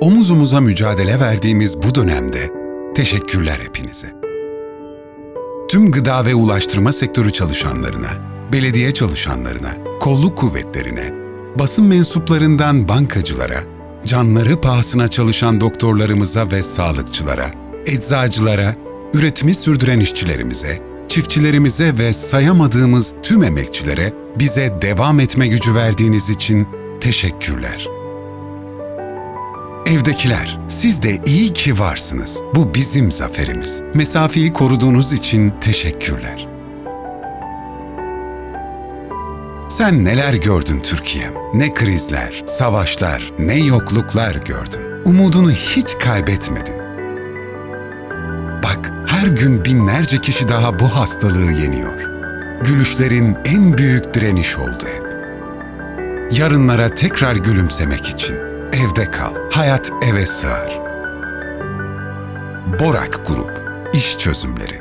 Omuz omuza mücadele verdiğimiz bu dönemde teşekkürler hepinize. Tüm gıda ve ulaştırma sektörü çalışanlarına, belediye çalışanlarına, kolluk kuvvetlerine, basın mensuplarından bankacılara, canları pahasına çalışan doktorlarımıza ve sağlıkçılara, eczacılara, üretimi sürdüren işçilerimize, çiftçilerimize ve sayamadığımız tüm emekçilere bize devam etme gücü verdiğiniz için teşekkürler. Evdekiler, siz de iyi ki varsınız. Bu bizim zaferimiz. Mesafeyi koruduğunuz için teşekkürler. Sen neler gördün Türkiye'm? Ne krizler, savaşlar, ne yokluklar gördün. Umudunu hiç kaybetmedin. Bak, her gün binlerce kişi daha bu hastalığı yeniyor. Gülüşlerin en büyük direniş oldu hep. Yarınlara tekrar gülümsemek için evde kal. Hayat eve sığar. Borak Grup İş Çözümleri